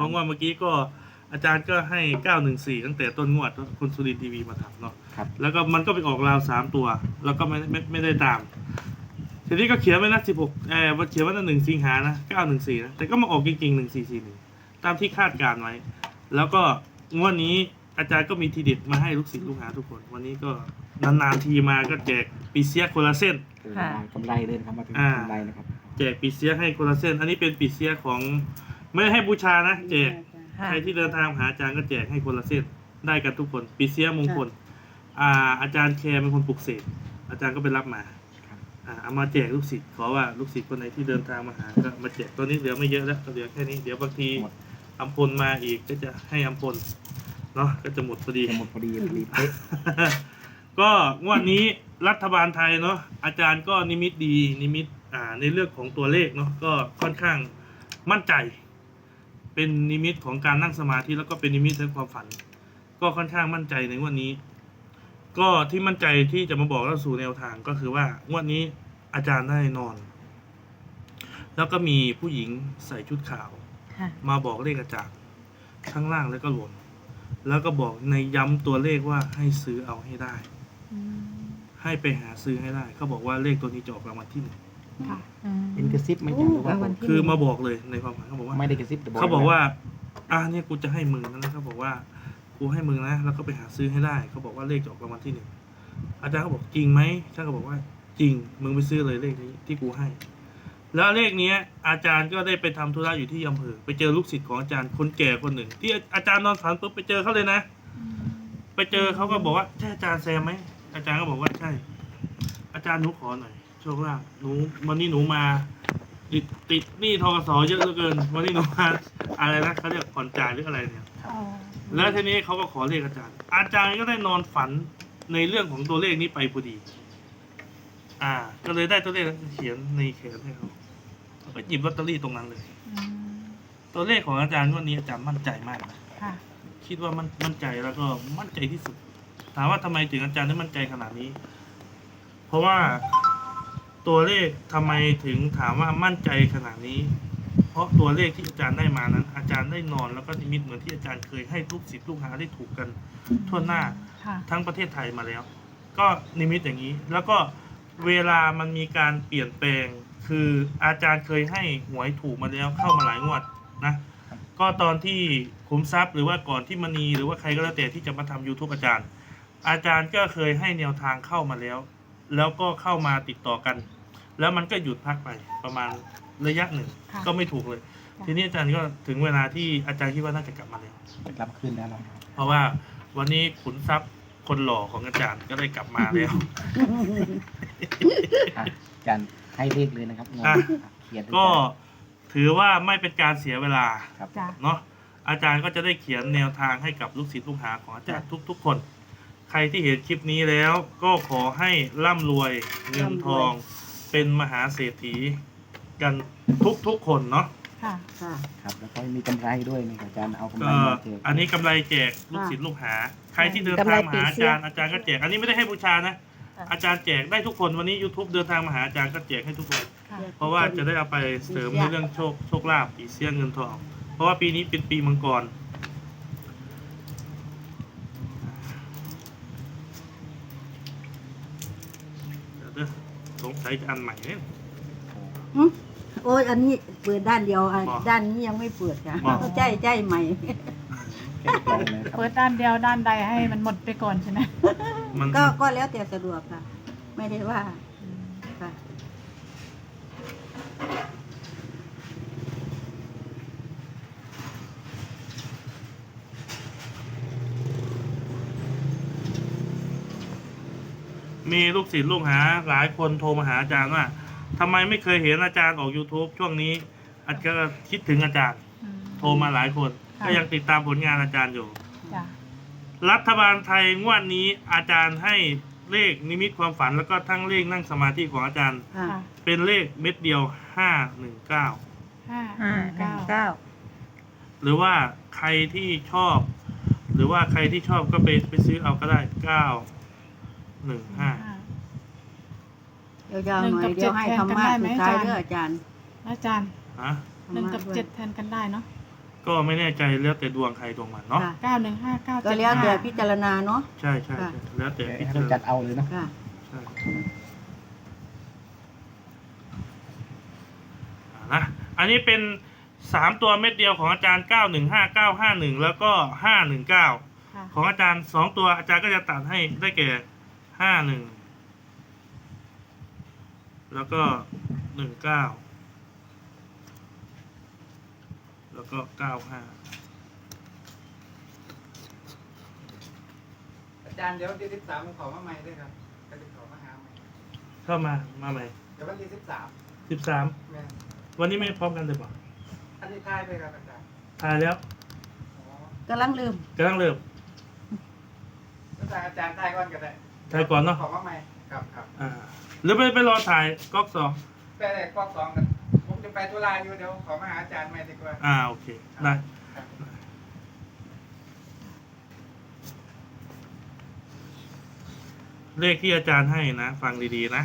ราะงวดเมื่อกี้ก็อาจารย์ก็ให้ 914 ตั้งแต่ต้นงวดคุณสุรินทร์ทีวีมาทำเนาะครับ แล้วก็มันก็ไปออกราวสามตัว แล้วก็ไม่ไม่ไม่ได้ตาม ทีนี้ก็เขียนไว้นะ16เออเขียนไว้ตั้งหนึ่งสิงหานะ914นะแต่ก็มาออกจริงๆ1441 ตามที่คาดการไว้ แล้วก็งวดนี้อาจารย์ก็มีทีเด็ดมาให้ลูกศิษย์ลูกหาทุกคน วันนี้ก็นานๆทีมาก็แจกปีเสียคนละเส้นคือค่ะได้กำไรเลยนะครับมาถึงอ่า กำไรนะครับ แจกปีเสียให้คนละเส้น อันนี้เป็นปีเสียของ ไม่ได้ให้บูชานะแจกค่ะใครที่เดินทางมาหาอาจารย์ก็แจกให้คนละเส้นได้กันทุกคนปีเสียมงคล อ่า อาจารย์แคร์เป็นคนปลุกเสกอาจารย์ก็ไปรับมาครับอ่าเอามาแจกลูกศิษย์ขอว่าลูกศิษย์คนไหนที่เดินทางมาหาก็มาแจกตัวนี้เหลือไม่เยอะแล้วเหลือแค่นี้เดี๋ยวบางทีหมดอัมพลมาอีกก็จะให้อัมพลเนาะก็จะหมดพอดีจะหมดพอดีพอดีเป๊ะก็งวดนี้รัฐบาลไทยเนาะอาจารย์ก็นิมิตดีนิมิตอ่าในเรื่องของตัวเลขเนาะก็ค่อนข้างมั่นใจ เป็นนิมิตของการนั่งสมาธิแล้วก็เป็นนิมิตในความฝัน ก็ค่อนข้างมั่นใจในงวดนี้ ก็ที่มั่นใจที่จะมาบอกเราสู่แนวทางก็คือว่างวดนี้อาจารย์ได้นอน แล้วก็มีผู้หญิงใส่ชุดขาว ค่ะ มาบอกเลขอาจารย์ข้างล่างแล้วก็รวมแล้วก็บอกในย้ำตัวเลขว่าให้ซื้อเอาให้ได้อืมให้ไปหาซื้อให้ได้เขาบอกว่าเลขตัวนี้จะออกรางวัลที่หนึ่ง ค่ะอืมเป็นกระซิบไหมจ๊ะหรือว่ารางวัลที่ คือหนึ่งมาบอกเลยในความหมายเขาบอกว่า ไม่ได้กระซิบแต่เขาบอกว่า อ่าเนี่ยกูจะให้มึงนะเขาบอกว่า กูให้มึงนะ แล้วก็ไปหาซื้อให้ได้ เขาบอกว่าเลขจะออกรางวัลที่หนึ่ง อาจารย์ก็บอกจริงไหมช่างก็บอกว่าจริง มึงไปซื้อเลยเลขนี้ที่กูให้ แล้วเลขเนี้ย อาจารย์ก็ได้ไปทำธุระอยู่ที่อำเภอ ไปเจอลูกศิษย์ของอาจารย์คนแก่คนหนึ่ง ที่อาจารย์นอนฝันปุ๊บไปเจอเขาเลยนะอืมไปเจอเขาก็บอกว่าใช่อาจารย์แซมไหมอาจารย์ก็บอกว่าใช่ อาจารย์หนูขอหน่อย โชคลาภหนูวันนี้หนูมาติดติดหนี้ทกสเยอะเหลือเกิน วันนี้หนูมาอะไรนะเขาเรียกผ่อนจ่ายหรืออะไรเนี่ย อ๋อแล้วทีนี้เขาก็ขอเลขอาจารย์ อาจารย์ก็ได้นอนฝันในเรื่องของตัวเลขนี้ไปพอดี อ่า ก็เลยได้ตัวเลขแล้วเขียนในแขนให้เขาเขาก็หยิบลอตเตอรี่ตรงนั้นเลย อืมตัวเลขของอาจารย์วันนี้อาจารย์มั่นใจมากนะ ค่ะคิดว่ามันมั่นใจแล้วก็มั่นใจที่สุด ถามว่าทำไมถึงอาจารย์ได้มั่นใจขนาดนี้ เพราะว่า ตัวเลขทำไมถึงถามว่ามั่นใจขนาดนี้ เพราะตัวเลขที่อาจารย์ได้มานั้น อาจารย์ได้นอนแล้วก็นิมิตเหมือนที่อาจารย์เคยให้ลูกศิษย์ลูกหาได้ถูกกันทั่วหน้าค่ะทั้งประเทศไทยมาแล้ว ก็นิมิตอย่างนี้ แล้วก็เวลามันมีการเปลี่ยนแปลง คืออาจารย์เคยให้หวยถูกมาแล้วเข้ามาหลายงวดนะก็ตอนที่ขุมทรัพย์หรือว่าก่อนที่มณีหรือว่าใครก็แล้วแต่ที่จะมาทำ YouTube อาจารย์ อาจารย์ก็เคยให้แนวทางเข้ามาแล้ว แล้วก็เข้ามาติดต่อกัน แล้วมันก็หยุดพักไปประมาณระยะหนึ่ง ค่ะก็ไม่ถูกเลยค่ะทีนี้อาจารย์ก็ถึงเวลาที่อาจารย์คิดว่าน่าจะกลับมาแล้ว จะกลับคืนแล้วนะครับเพราะว่าวันนี้ขุนทรัพย์คนหล่อของอาจารย์ก็ได้กลับมาแล้ว อะอาจารย์ให้เลขเลยนะครับงงอะ เขียนเลยก็จ้ะถือว่าไม่เป็นการเสียเวลา ครับ จ้ะ เนาะอาจารย์ก็จะได้เขียนแนวทางให้กับลูกศิษย์ลูกหาของอาจารย์ทุก ๆ คน ใครที่เห็นคลิปนี้แล้วก็ขอให้ร่ำรวยเงินทองเป็นมหาเศรษฐีกันทุกๆคนเนาะค่ะ ค่ะ ครับ แล้วก็มีกำไรด้วยนี่อาจารย์เอากำไรก็มาแจกอันนี้กำไรแจกลูกศิษย์ลูกหา ใครที่เดินทางมาหาอาจารย์อาจารย์ก็แจก อันนี้ไม่ได้ให้บูชานะ ค่ะ อาจารย์แจกได้ทุกคนวันนี้ YouTube เดินทางมาหาอาจารย์ก็แจกให้ทุกคน ค่ะ เพราะว่าจะได้เอาไปเสริมในเรื่องโชคโชคลาภปีเสียเงินทอง เพราะว่าปีนี้เป็นปีมังกร เดี๋ยวเด้อ สงสัยจะอันใหม่เนี่ย โอ้ยอันนี้เปิดด้านเดียวอะบอกด้านนี้ยังไม่เปิดค่ะบอก ใจใจใหม่แก้ไขเลยครับเปิดด้านเดียวด้านใดให้มันหมดไปก่อนใช่ไหมมันก็ก็แล้วแต่สะดวกค่ะ ไม่ได้ว่า มีลูกศิษย์ลูกหาหลายคนโทรมาหาอาจารย์ว่าทำไมไม่เคยเห็นอาจารย์ออก YouTube ช่วงนี้อาจจะคิดถึงอาจารย์ อืม โทรมาหลายคน ค่ะ ก็ยังติดตามผลงานอาจารย์อยู่ จ้ะรัฐบาลไทยงวดนี้อาจารย์ให้เลขนิมิตความฝันแล้วก็ทั้งเลขนั่งสมาธิของอาจารย์ ค่ะค่ะเป็นเลขเม็ดเดียวห้าหนึ่งเก้าห้าห้าเก้าเก้าหรือว่าใครที่ชอบ หรือว่าใครที่ชอบก็ไปไปซื้อเอาก็ได้เก้า หนึ่งห้ายาวๆหน่อยเดี๋ยวให้ธรรมะสุดท้ายเด้ออาจารย์ อาจารย์ฮะหนึ่งกับเจ็ดแทนกันได้เนาะก็ไม่แน่ใจแล้วแต่ดวงใครดวงมันเนาะค่ะเก้าหนึ่งห้าเก้าก็เจ็ดแล้วแต่ห้าพิจารณาเนาะใช่ใช่ค่ะใช่แล้วแต่พิให้จารเราจัดณาเอาเลยเนาะค่ะใช่อ่านะอันนี้เป็นสามตัวเม็ดเดียวของอาจารย์เก้าหนึ่งห้าเก้าห้าหนึ่งแล้วก็ห้าหนึ่งเก้าค่ะของอาจารย์สองตัวอาจารย์ก็จะตัดให้ได้แก่ ห้าหนึ่งแล้วก็หนึ่งเก้าแล้วก็เก้าห้าอาจารย์เดี๋ยววันที่สิบสามผมขอมาใหม่ด้วยครับก็จะขอมาหาใหม่เข้ามามาใหม่เดี๋ยววันที่สิบสามสิบสามแม่วันนี้ไม่พร้อมกันเลยป่ะอันนี้ท้ายไปครับอาจารย์ทายแล้วอ๋อกำลังลืมกำลังเริ่ม อาจารย์อาจารย์ท้ายก่อนก็ได้ ทายก่อนเนาะขอมาใหม่ครับครับอ่าหรือไปไปรอถ่ายก๊อกสองไปเลยข้อสองกันผมจะไปตุลาอยู่เดี๋ยวขอมาหาอาจารย์ใหม่ดีกว่าอ่าโอเคได้ครับเลขที่อาจารย์ให้นะ ฟังดีๆนะ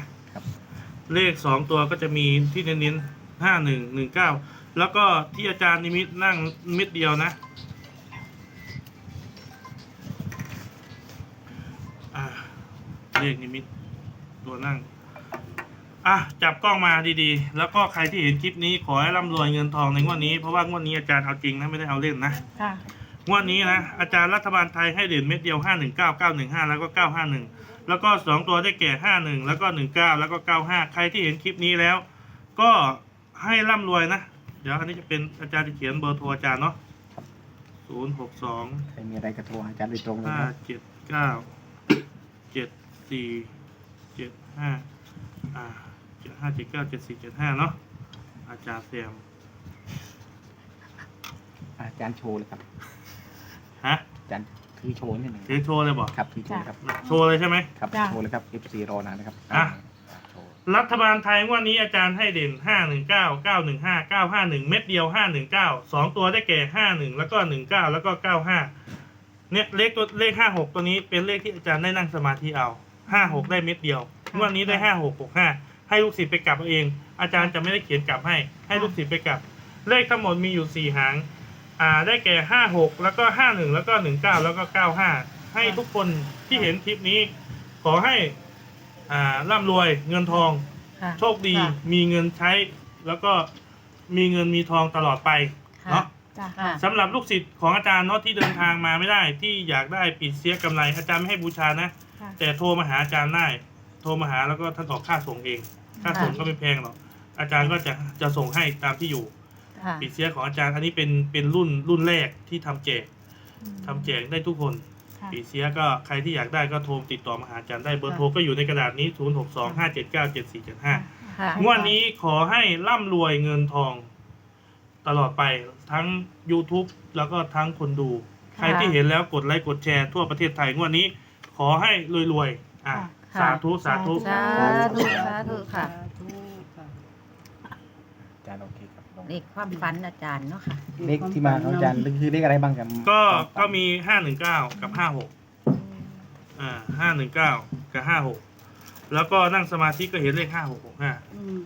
เลขสองตัวก็จะมีที่เน้นๆห้าหนึ่งหนึ่งเก้าแล้วก็ที่อาจารย์นิมิตนั่งมิดเดียวนะ เลขนิมิตตัวนั่ง อะ จับกล้องมาดีๆ แล้วก็ใครที่เห็นคลิปนี้ขอให้ร่ำรวยเงินทองในงวดนี้ เพราะว่างวดนี้อาจารย์เอาจริงนะไม่ได้เอาเล่นนะ ค่ะ งวดนี้นะ อาจารย์รัฐบาลไทยให้เด่นเม็ดเดียวห้าหนึ่งเก้าเก้าหนึ่งห้าแล้วก็เก้าห้าหนึ่งแล้วก็สองตัวได้แก่ห้าหนึ่งแล้วก็หนึ่งเก้าแล้วก็เก้าห้าใครที่เห็นคลิปนี้แล้ว ก็ให้ร่ำรวยนะ เดี๋ยวอันนี้จะเป็นอาจารย์จะเขียนเบอร์โทรอาจารย์เนาะศูนย์หกสองใครมีอะไรกระโทรหาอาจารย์โดยตรงเลยห้านะเจ็ดเก้าเจ็ด สี่เจ็ดห้าอ่าเจ็ดห้าเจ็ดเก้าเจ็ดสี่เจ็ดห้าเนาะอาจารย์เสียมอาจารย์โชว์เลยครับ ฮะอาจารย์ถือโชว์นิดหนึ่งเสียงโชว์เลยบอกครับถือโชว์ครับโชว์เลยใช่ไหม ครับจ้ะ โชว์เลยครับ FC รอนานนะครับอะ โชว์รัฐบาลไทยงวันนี้อาจารย์ให้เด่นห้าหนึ่งเก้าเก้าหนึ่งห้าเก้าห้าหนึ่งเม็ดเดียวห้าหนึ่งเก้าสองตัวได้แก่ห้าหนึ่งแล้วก็หนึ่งเก้าแล้วก็เก้าห้าเนี่ยเลขตัวเลขห้าหกตัวนี้เป็นเลขที่อาจารย์ได้นั่งสมาธิเอา ห้าหกได้เม็ดเดียวงวันนี้ได้ห้าหกหกห้าให้ลูกศิษย์ไปกลับเอาเอง อาจารย์จะไม่ได้เขียนกลับให้ ให้ลูกศิษย์ไปกลับ เลขทั้งหมดมีอยู่สี่หาง อ่าได้แก่ห้าหกแล้วก็ห้าหนึ่งแล้วก็หนึ่งเก้าแล้วก็เก้าห้าให้ทุกคนที่เห็นคลิปนี้ ขอให้อ่าร่ำรวยเงินทอง ค่ะโชคดีค่ะ มีเงินใช้ แล้วก็มีเงินมีทองตลอดไปค่ะเนาะ จ้ะ ค่ะ สำหรับลูกศิษย์ของอาจารย์เนาะที่เดินทางมาไม่ได้ที่อยากได้ปีเสียกำไร อาจารย์ไม่ให้บูชานะ ค่ะ แต่โทรมาหาอาจารย์ได้ โทรมาหาแล้วก็ท่านออกค่าส่งเอง ค่าส่งก็ไม่แพงหรอกอาจารย์ก็จะจะส่งให้ตามที่อยู่ค่ะปีเสียของอาจารย์อันนี้เป็นเป็นรุ่นรุ่นแรกที่ทำแจกทำแจกได้ทุกคน ค่ะ ปีเสียก็ใครที่อยากได้ก็โทรติดต่อมาหาอาจารย์ได้เบอร์โทรก็อยู่ในกระดาษนี้ 0 6 2 5 7 9 7 4 7 5 ค่ะ งวดนี้ขอให้ร่ำรวยเงินทอง ตลอดไปทั้ง YouTube แล้วก็ทั้งคนดู ใครที่เห็นแล้วกดไลค์กดแชร์ทั่วประเทศไทยงวดนี้ ขอให้รวยๆอะค่ะ สาธุสาธุ สาธุสาธุค่ะ อาจารย์โอเคครับลงเลขความฝันอาจารย์เนาะค่ะเลขที่มาของอาจารย์คือเลขอะไรบ้างครับก็ก็มีห้าหนึ่งเก้ากับห้าหกอ่าห้าหนึ่งเก้ากับห้าหกแล้วก็นั่งสมาธิก็เห็นเลขห้าหกหกห้าอืม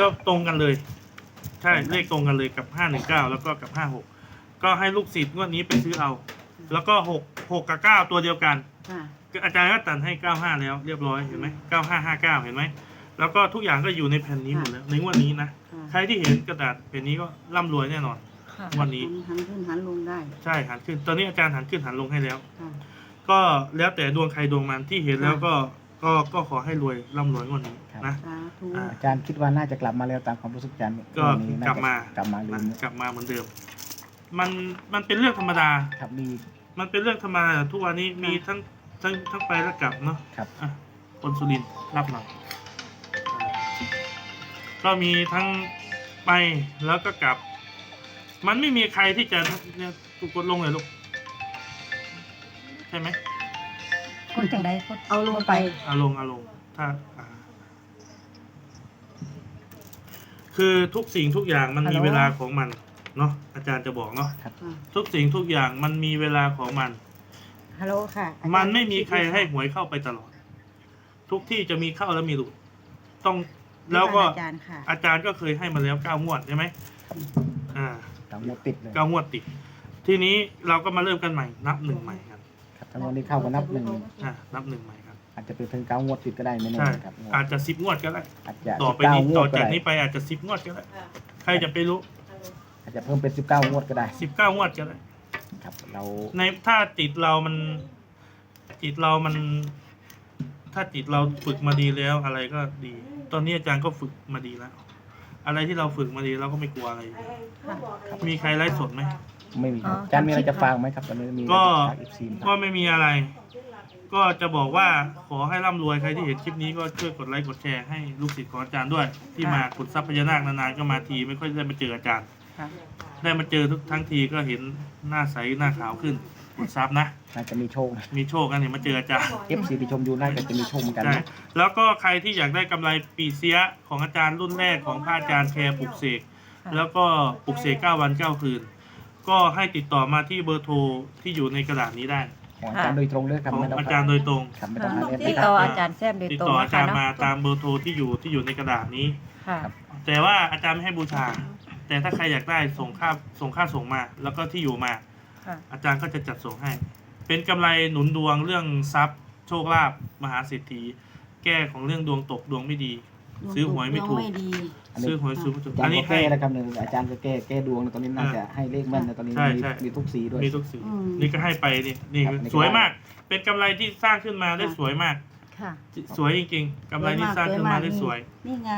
ก็ตรงกันเลย ใช่เลขตรงกันเลยกับห้าหนึ่งเก้าแล้วก็กับห้าหกก็ให้ลูกศิษย์งวดนี้ไปซื้อเอา แล้วก็หก หกกับเก้าตัวเดียวกัน ค่ะคืออาจารย์ก็ตัดให้เก้าห้าแล้วเรียบร้อยเห็นไหมเก้าห้าห้าเก้าเห็นไหมแล้วก็ทุกอย่างก็อยู่ในแผ่นนี้หมดแล้วในงวดนี้นะค่ะใครที่เห็นกระดาษแผ่นนี้ก็ร่ำรวยแน่นอนค่ะงวันนี้ หันขึ้นหันลงได้ใช่หันขึ้น ตอนนี้อาจารย์หันขึ้นหันลงให้แล้ว ค่ะ ก็แล้วแต่ดวงใครดวงมันที่เห็นแล้วก็ก็ก็ขอให้รวยร่ำรวยงวดนี้นะ สาธุอ่า อาจารย์คิดว่าน่าจะกลับมาแล้วตามความรู้สึกอาจารย์ก็วันนี้น่กลับมากลับมาเลยนะกลับมาเหมือนเดิม มันมันเป็นเรื่องธรรมดา ครับมี มันเป็นเรื่องธรรมดาทุกวันนี้มีทั้งทั้งทั้งไปและกลับเนาะครับอะคนสุรินทร์รับหน่อยก็มีทั้งไปแล้วก็กลับ มันไม่มีใครที่จะเนี่ยถูกกดลงเลยลูกใช่ไหมคนจังใดคนเอาลงไปอารมณ์อารมณ์ถ้าอ่าคือทุกสิ่งทุกอย่างมันมีเวลาของมัน เนาะอาจารย์จะบอกเนาะค่ะทุกสิ่งทุกอย่างมันมีเวลาของมัน ฮัลโหลค่ะอาจารย์มันไม่มีใครให้หวยเข้าไปตลอด ทุกที่จะมีเข้าแล้วมีหลุดต้องแล้วก็อาจารย์ค่ะอาจารย์ก็เคยให้มาแล้วเก้างวดใช่ไหมอ่าตทั้งหมดติดเลยเก้างวดติด ทีนี้เราก็มาเริ่มกันใหม่ นับหนึ่งใหม่ครับครับทั้งหมดนี้เข้ากับนับหนึ่งอ่านับหนึ่งใหม่ครับ อาจจะเป็นถึงเก้างวดติดก็ได้ไม่แน่ใช่ครับอาจจะสิบงวดก็ได้อาจจะต่อไปเก้านี้งต่วอดก็จากได้นี้ไปอาจจะสิบงวดก็ได้ ใครจะไปรู้ อาจจะเพิ่มเป็นสิบเก้างวดก็ได้สิบเก้างวดก็ได้ครับ เราในถ้าจิตเรามันจิตเรามัน ถ้าจิตเราฝึกมาดีแล้วอะไรก็ดี ตอนนี้อาจารย์ก็ฝึกมาดีแล้ว อะไรที่เราฝึกมาดีเราก็ไม่กลัวอะไร มีใครไล่สดไหม ไม่มีครับอ๋ออาจารย์มีอะไรจะฟังไหมครับตอนนี้มีก็เอฟซีก็ไม่มีอะไร ก็จะบอกว่าขอให้ร่ำรวยใครที่เห็นคลิปนี้ก็ช่วยกดไลค์กดแชร์ให้ลูกศิษย์ของอาจารย์ด้วย ที่มาขุดทรัพย์พญานาคนานๆก็มาทีไม่ค่อยได้มาเจออาจารย์ ค่ะได้มาเจอทุกทั้งทีก็เห็นหน้าใสหน้าขาวขึ้นขุดทรัพย์นะ น่าจะมีโชคมีโชคกันเห็นมาเจออาจารย์เอฟซีที่ชมอยู่น่าจะจะมีโชคเหมือนกันใช่นะแล้วก็ใครที่อยากได้กำไรปีเสียของอาจารย์รุ่นแรกของพระอาจารย์แคร์ปลุกเสกค่ะแล้วก็ปลุกเสก9วัน9คืน ก็ให้ติดต่อมาที่เบอร์โทรที่อยู่ในกระดาษนี้ได้ ของอาจารย์โดยตรงเลยครับของไม่ต้องอาจารย์โดยตรง ครับไม่ต้องหาเอฟติซีดคต่รัอบอาจารย์แซมโดยติดตรงต่อนะอาจารย์คะมาเนาะตามเบอร์โทรที่อยู่ที่อยู่ในกระดาษนี้ ค่ะ แต่ว่าอาจารย์ไม่ให้บูชา แต่ถ้าใครอยากได้ส่งค่าส่งค่าส่งมา แล้วก็ที่อยู่มา ค่ะอาจารย์ก็จะจัดส่งให้ เป็นกำไรหนุนดวงเรื่องทรัพย์ โชคลาภมหาเศรษฐี แก้ของเรื่องดวงตกดวงไม่ดี ซื้อหวยไม่ถูกดวงไม่ดีซื้อหวยซื้อไม่ถูกอาจารอันย์นี้ก็ให้ แก้แล้วครับหนึ่งอาจารย์ก็แก้แก้ดวงนะตอนนี้น่าจะให้เลขแม่นนะตอนนี้ใช่มีใช่ มีทุกสีด้วย มีทุกสีอืม นี่ก็ให้ไปนี่นี่ครับนี่ก็ สวยมาก เป็นกำไรที่สร้างขึ้นมาได้สวยมาก ค่ะ สวยจริงๆกำไรที่สร้างขึ้นมาได้สวย นี่ไง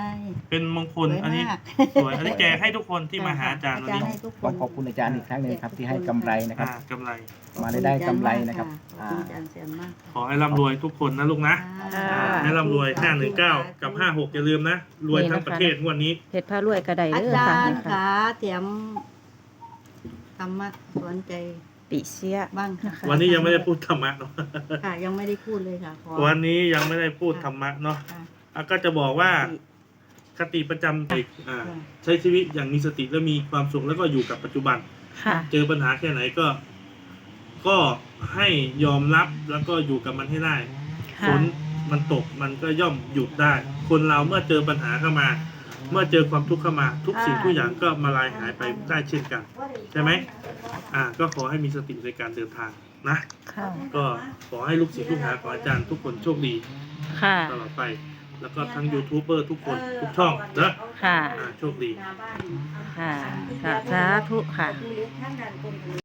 เป็นมงคลสวยอันนี้มากสวย อันนี้แจกให้ทุกคนที่มาหาอาจารย์วันนี้ให้ทุกคต้อนงขอบคุณอาจารย์อีกครั้งหนึ่งครับที่ให้กำไรนะครับอ่ากำไร มาได้ได้กำไรนะครับขอบคุณอาจารย์เสียมากขอให้ร่ำรวยทุกคนนะลูกนะอ่าให้ร่ำรวย519กับ56อย่าลืมนะ รวยทั้งประเทศงวดนี้เพชรพารวยก็ได้อาเด้อจาค่ะรนี่ย์ค่ะขาเสียมธรรมะสอนใจ ปีเสียบ้างค่ะ วันนี้ยังไม่ได้พูดธรรมะเนาะค่ะ ยังไม่ได้พูดเลยค่ะขอวันนี้ยังไม่ได้พูดธรรมะเนาะค่ะอะก็จะบอกว่าคติประจำใจอ่า ใช้ชีวิตอย่างมีสติและมีความสุขแล้วก็อยู่กับปัจจุบัน ค่ะ เจอปัญหาแค่ไหนก็ ก็ให้ยอมรับแล้วก็อยู่กับมันให้ได้ ฝค่ะ นมันตกมันก็ย่อมหยุดได้ คนเราเมื่อเจอปัญหาเข้ามา เมื่อเจอความทุกข์เข้ามาทุกสิ่งทุกอย่างก็มาลายหายไปได้เช่นกัน ใช่ไหมอ่า ก็ขอให้มีสติในการเดินทางนะค่ะก็ขอให้ลูกศิษย์ลูกหาของอาจารย์ทุกคนโชคดีค่ะตลอดไป แล้วก็ทั้งยูทูบเบอร์ทุกคนทุกช่องเนอะค่ะอ่าโชคดีค่ะค่ะสาธุค่ะ